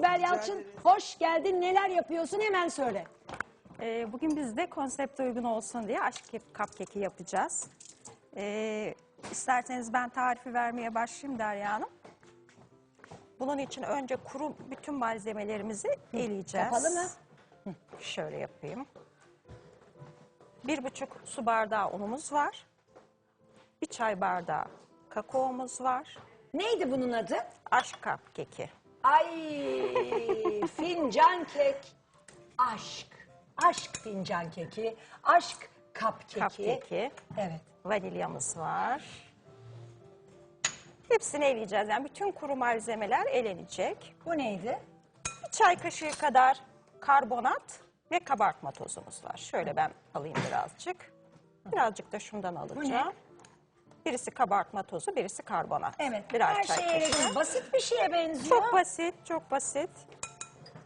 Sibel Yalçın. Hoş geldin. Neler yapıyorsun hemen söyle. Ee, bugün biz de konsepte uygun olsun diye aşk cupcake'i yapacağız. Ee, isterseniz ben tarifi vermeye başlayayım Derya Hanım. Bunun için önce kuru bütün malzemelerimizi eleyeceğiz. kapalı mı? Şöyle yapayım. Bir buçuk su bardağı unumuz var. Bir çay bardağı kakaomuz var. Neydi bunun adı? Aşk cupcake'i. Ay fincan kek. Aşk. Aşk fincan keki. Aşk kap keki. Cupcake'i. Evet. Vanilyamız var. Hepsini eleyeceğiz. Yani bütün kuru malzemeler elenecek. Bu neydi? Bir çay kaşığı kadar karbonat ve kabartma tozumuz var. Şöyle ben alayım birazcık. Birazcık da şundan alacağım. Birisi kabartma tozu, birisi karbonat. Evet. Birer Her çay şey kaşığı. Basit bir şeye benziyor. Çok basit, çok basit.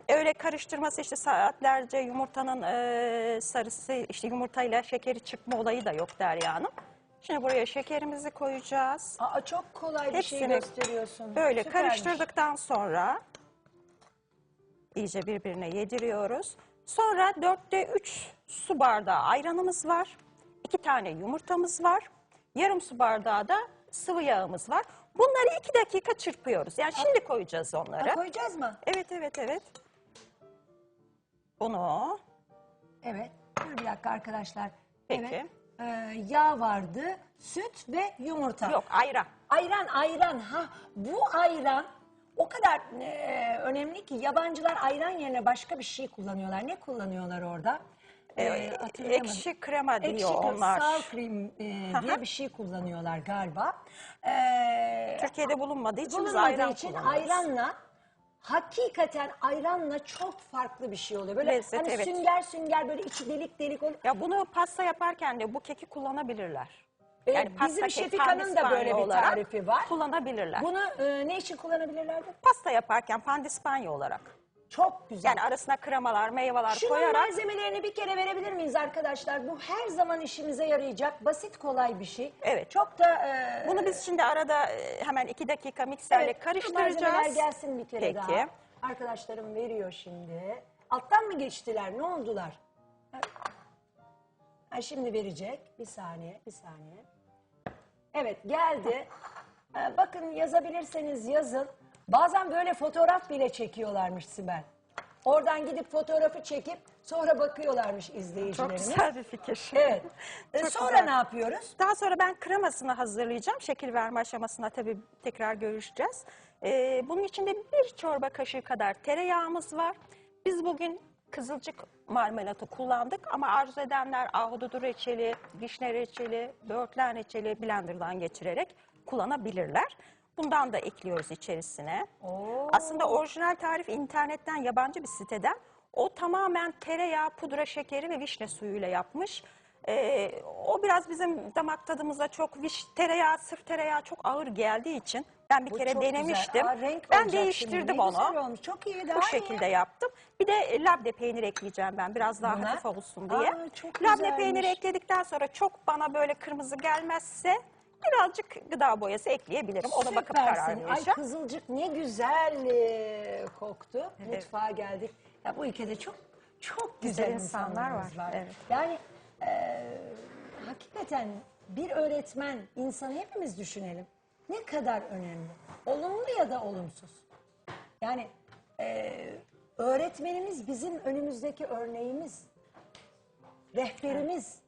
Öyle karıştırması işte saatlerce yumurtanın e, sarısı, işte yumurtayla şekeri çıkma olayı da yok Derya Hanım. Şimdi buraya şekerimizi koyacağız. Aa, çok kolay bir şey Hepsini gösteriyorsun. Böyle Süpermiş. karıştırdıktan sonra iyice birbirine yediriyoruz. Sonra dörtte üç su bardağı ayranımız var. iki tane yumurtamız var. Yarım su bardağı da sıvı yağımız var. Bunları iki dakika çırpıyoruz. Yani şimdi koyacağız onları. Ha, koyacağız mı? Evet evet evet. Bunu Evet. Dur bir dakika arkadaşlar. Peki. Evet. Ee, yağ vardı, süt ve yumurta. yok ayran. Ayran, ayran. Ha, bu ayran o kadar e, önemli ki yabancılar ayran yerine başka bir şey kullanıyorlar. Ne kullanıyorlar orada? Hatırlayamadım. ekşi krema diyor Ekşi onlar. sour cream e, diye bir şey kullanıyorlar galiba. Ee, Türkiye'de bulunmadığı için biz ayran için kullanıyoruz. ayranla hakikaten ayranla çok farklı bir şey oluyor. Böyle Lezzet, hani evet. sünger sünger böyle içi delik delik oluyor. Ya bunu pasta yaparken de bu keki kullanabilirler. Ee, pasta bizim Şefika'nın da böyle bir tarifi var. Kullanabilirler. Bunu e, ne için kullanabilirlerdi? Pasta yaparken pandispanya olarak. Çok güzel. Yani arasına kremalar, meyveler Şunun koyarak malzemelerini bir kere verebilir miyiz arkadaşlar? Bu her zaman işimize yarayacak basit kolay bir şey. Evet. Çok da... e, bunu biz şimdi arada e, hemen iki dakika mikserle evet, karıştıracağız. Malzemeler gelsin bir kere Peki. daha. Arkadaşlarım veriyor şimdi. Alttan mı geçtiler? Ne oldular? Ha, ha, şimdi verecek. Bir saniye, bir saniye. Evet geldi. Ee, bakın yazabilirseniz yazın. Bazen böyle fotoğraf bile çekiyorlarmış Sibel. Oradan gidip fotoğrafı çekip sonra bakıyorlarmış Çok izleyicilerimiz. güzel bir fikir. Evet. Ee, Çok sonra güzel. ne yapıyoruz? Daha sonra ben kremasını hazırlayacağım. Şekil verme aşamasına tabii tekrar görüşeceğiz. Ee, bunun içinde bir çorba kaşığı kadar tereyağımız var. Biz bugün kızılcık marmelatı kullandık ama arzu edenler ahududu reçeli, vişne reçeli, böğürtlen reçeli blenderdan geçirerek kullanabilirler. Bundan da ekliyoruz içerisine. Oo. Aslında orijinal tarif internetten yabancı bir siteden. O tamamen tereyağı, pudra şekeri ve vişne suyuyla yapmış. Ee, o biraz bizim damak tadımıza çok viş, tereyağı, sırf tereyağı çok ağır geldiği için ben bir Bu kere çok denemiştim. güzel. Aa, renk ben olacak şimdi. değiştirdim Ne onu. olmuş. Çok iyi, daha Bu iyi. şekilde yaptım. Bir de e, labne peynir ekleyeceğim ben biraz daha Buna? hafif olsun diye. Aa, çok labne güzelmiş. peyniri ekledikten sonra çok bana böyle kırmızı gelmezse birazcık gıda boyası ekleyebilirim. Ona bakıp karar Süpersin. Ay vereceğim. kızılcık ne güzel e, koktu. Mutfağa geldik. Ya bu ülkede çok çok güzel, Güzel insanlar var, var. evet. Yani e, hakikaten bir öğretmen insanı hepimiz düşünelim. Ne kadar önemli. Olumlu ya da olumsuz. Yani e, öğretmenimiz bizim önümüzdeki örneğimiz. Rehberimiz.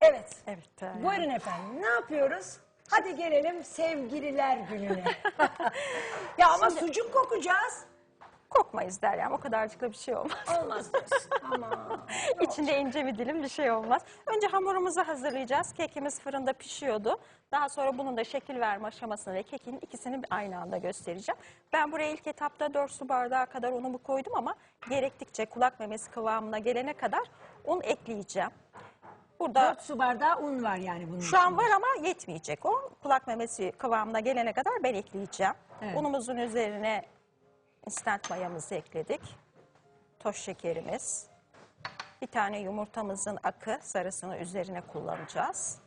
Evet. Evet. e, Buyurun efendim. Ne yapıyoruz? Hadi gelelim sevgililer gününe. ya ama sucuk kokacağız. Kokmayız Deryam. O kadarcık da bir şey olmaz. Olmaz diyorsun. Ama İçinde ince bir dilim bir şey olmaz. Önce hamurumuzu hazırlayacağız. Kekimiz fırında pişiyordu. Daha sonra bunun da şekil verme aşamasını ve kekin ikisini aynı anda göstereceğim. Ben buraya ilk etapta 4 su bardağı kadar unumu koydum ama gerektikçe kulak memesi kıvamına gelene kadar un ekleyeceğim. Burada 4 su bardağı un var yani bunun şu an içinde. var ama yetmeyecek o. Kulak memesi kıvamına gelene kadar ben ekleyeceğim. Evet. Unumuzun üzerine instant mayamızı ekledik. Toz şekerimiz. Bir tane yumurtamızın akı sarısını üzerine kullanacağız.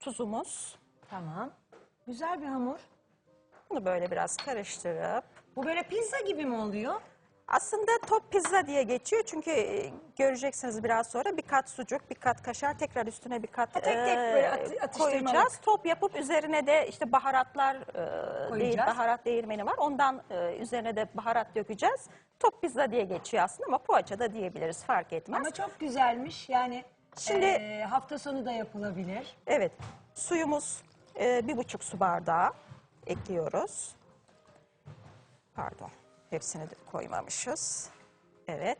Tuzumuz. Tamam. Güzel bir hamur. Bunu böyle biraz karıştırıp Bu böyle pizza gibi mi oluyor? Aslında top pizza diye geçiyor çünkü e, göreceksiniz biraz sonra bir kat sucuk, bir kat kaşar, tekrar üstüne bir kat tek tek e, böyle atı- atıştırmalık. koyacağız. Top yapıp üzerine de işte baharatlar, e, değil, Koyacağız. baharat değirmeni var. Ondan e, üzerine de baharat dökeceğiz. Top pizza diye geçiyor aslında ama poğaça da diyebiliriz fark etmez. Ama çok güzelmiş. Yani Şimdi- eee, hafta sonu da yapılabilir. Evet, suyumuz e, bir buçuk su bardağı ekliyoruz. Pardon, hepsini de koymamışız. Evet,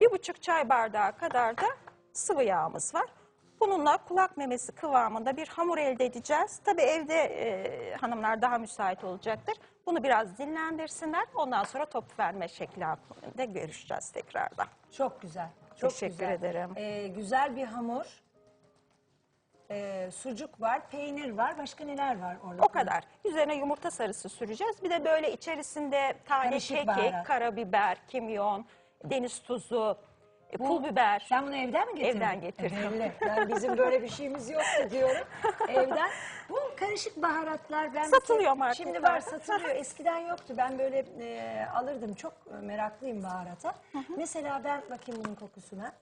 bir buçuk çay bardağı kadar da sıvı yağımız var. Bununla kulak memesi kıvamında bir hamur elde edeceğiz. Tabii evde e, hanımlar daha müsait olacaktır. Bunu biraz dinlendirsinler. Ondan sonra top verme şekli hakkında görüşeceğiz tekrardan. Çok güzel. Çok Teşekkür güzel. ederim. Eee, güzel bir hamur. Eee, sucuk var, peynir var. Başka neler var orada? O kadar. Üzerine yumurta sarısı süreceğiz. Bir de böyle içerisinde tane Karışık kekik, baharat. karabiber, kimyon, deniz tuzu, e, pul biber. Sen bunu evden mi getirdin? Evden getirdim. E, belli. Ben bizim böyle bir şeyimiz yoktu diyorum. evden. Bu karışık baharatlar ben Satılıyor marketlerde. Şimdi var satılıyor. Eskiden yoktu. Ben böyle e, alırdım. Çok e, meraklıyım baharata. Mesela ben bakayım bunun kokusuna.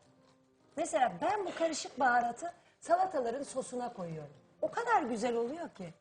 Mesela ben bu karışık baharatı salataların sosuna koyuyorum. O kadar güzel oluyor ki.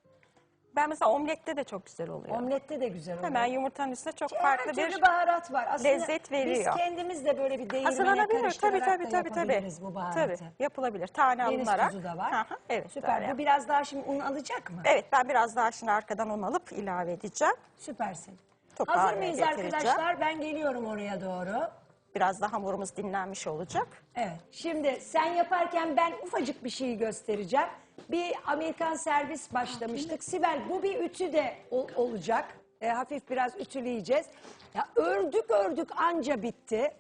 Ben mesela omlette de çok güzel oluyor. Omlette de güzel oluyor. Hemen yumurtanın üstüne çok Her farklı türlü bir baharat var. Aslında lezzet veriyor. Biz kendimiz de böyle bir değirmene hazırlanabilir. Tabii karıştırarak tabii da tabii tabii. yapabiliriz bu baharatı. Tabii yapılabilir. Tane Deniz alınarak. tuzu da var. Hı, evet. Süper. Bu biraz daha şimdi un alacak mı? Evet ben biraz daha şimdi arkadan un alıp ilave edeceğim. Süpersin. Topu Hazır mıyız getireceğim. arkadaşlar? Ben geliyorum oraya doğru. Biraz da hamurumuz dinlenmiş olacak. Evet. Şimdi sen yaparken ben ufacık bir şeyi göstereceğim. Bir Amerikan servis başlamıştık. Sibel bu bir ütü de ol- olacak. E, hafif biraz ütüleyeceğiz. Ya ördük ördük anca bitti.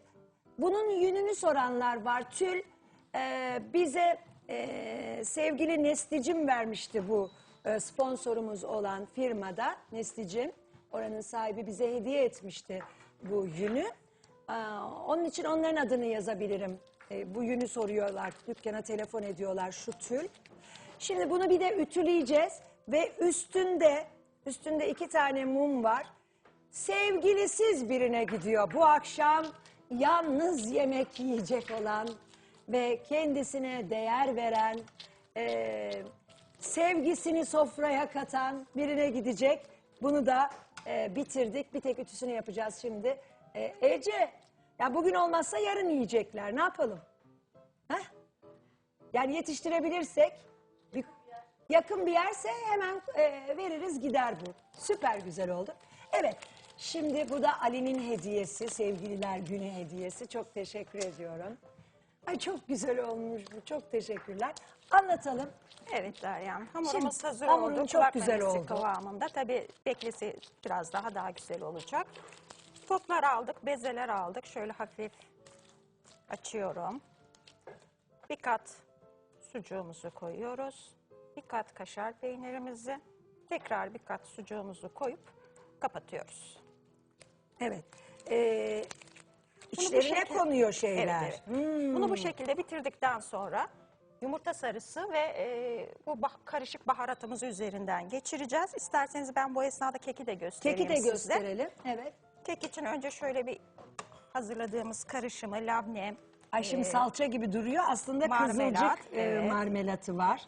Bunun yününü soranlar var. Tül e, bize e, sevgili Neslicim vermişti bu e, sponsorumuz olan firmada. Neslicim oranın sahibi bize hediye etmişti bu yünü. Onun için onların adını yazabilirim. E, bu yünü soruyorlar, dükkana telefon ediyorlar şu tül. Şimdi bunu bir de ütüleyeceğiz ve üstünde üstünde iki tane mum var. Sevgilisiz birine gidiyor bu akşam yalnız yemek yiyecek olan ve kendisine değer veren, e, sevgisini sofraya katan birine gidecek. Bunu da e, bitirdik. Bir tek ütüsünü yapacağız şimdi. E, Ece, ya bugün olmazsa yarın yiyecekler. Ne yapalım? Heh? Yani yetiştirebilirsek, bir, yakın bir yerse hemen e, veririz gider bu. Süper güzel oldu. Evet, şimdi bu da Ali'nin hediyesi, sevgililer günü hediyesi. Çok teşekkür ediyorum. Ay çok güzel olmuş bu, çok teşekkürler. Anlatalım. Evet Derya'm. Hamurumuz Şimdi hazır hamurun oldu. çok Kulak güzel memesi oldu. kıvamında. Tabii beklesi biraz daha daha güzel olacak. Toplar aldık, bezeler aldık. Şöyle hafif açıyorum. Bir kat sucuğumuzu koyuyoruz. Bir kat kaşar peynirimizi. Tekrar bir kat sucuğumuzu koyup kapatıyoruz. Evet. Ee, içlerine şekilde- konuyor şeyler. Evet, evet. Bunu bu şekilde bitirdikten sonra yumurta sarısı ve e, bu bah- karışık baharatımızı üzerinden geçireceğiz. İsterseniz ben bu esnada keki de göstereyim Keki de size. gösterelim. Evet. Kek için önce şöyle bir hazırladığımız karışımı labne, Ay şimdi e, salça gibi duruyor. Aslında marmelat, kızılcık e, evet. marmelatı var.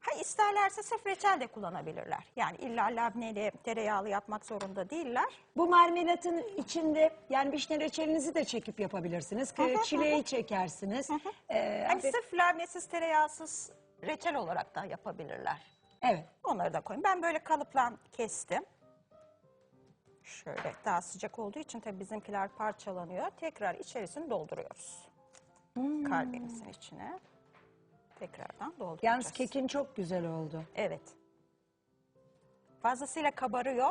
ha isterlerse sırf reçel de kullanabilirler. Yani illa labneli, tereyağlı yapmak zorunda değiller. Bu marmelatın içinde yani vişne reçelinizi de çekip yapabilirsiniz. Hı hı, Çileği çekersiniz. Ee, Hani hafif- sırf labnesiz, tereyağsız reçel olarak da yapabilirler. evet. Onları da koyayım. Ben böyle kalıpla kestim. Şöyle daha sıcak olduğu için tabii bizimkiler parçalanıyor. Tekrar içerisini dolduruyoruz. Hmm. Kalbimizin içine. Tekrardan dolduracağız. Yalnız kekin çok güzel oldu. Evet. Fazlasıyla kabarıyor.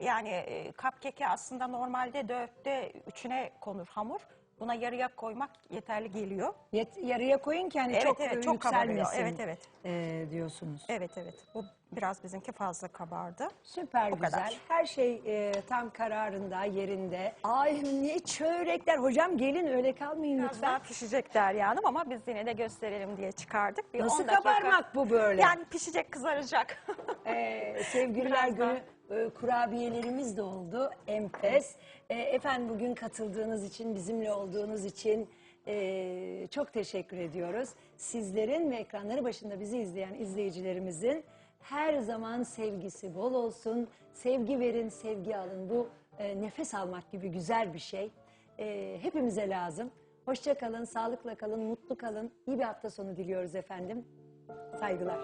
Yani e, cupcake'e aslında normalde dörtte üçüne konur hamur. Buna yarıya koymak yeterli geliyor. Yet- yarıya koyun ki hani Evet, çok, evet, çok kabarıyor. yükselmesin Evet, evet. e, diyorsunuz. Evet evet. Bu biraz bizimki fazla kabardı. Süper O güzel. kadar. Her şey e, tam kararında, yerinde. Ay ne çörekler. Hocam gelin öyle kalmayın Biraz lütfen. daha pişecek Derya Hanım ama biz yine de gösterelim diye çıkardık. Bir Nasıl 10 dakika- kabarmak bu böyle? Yani pişecek, kızaracak. Ee, sevgililer Biraz daha. günü e, kurabiyelerimiz de oldu. Enfes. E, efendim bugün katıldığınız için, bizimle olduğunuz için e, çok teşekkür ediyoruz. Sizlerin ve ekranları başında bizi izleyen izleyicilerimizin her zaman sevgisi bol olsun. Sevgi verin, sevgi alın. Bu e, nefes almak gibi güzel bir şey. Hepimize lazım. Hoşça kalın, sağlıkla kalın, mutlu kalın. İyi bir hafta sonu diliyoruz efendim. Saygılar.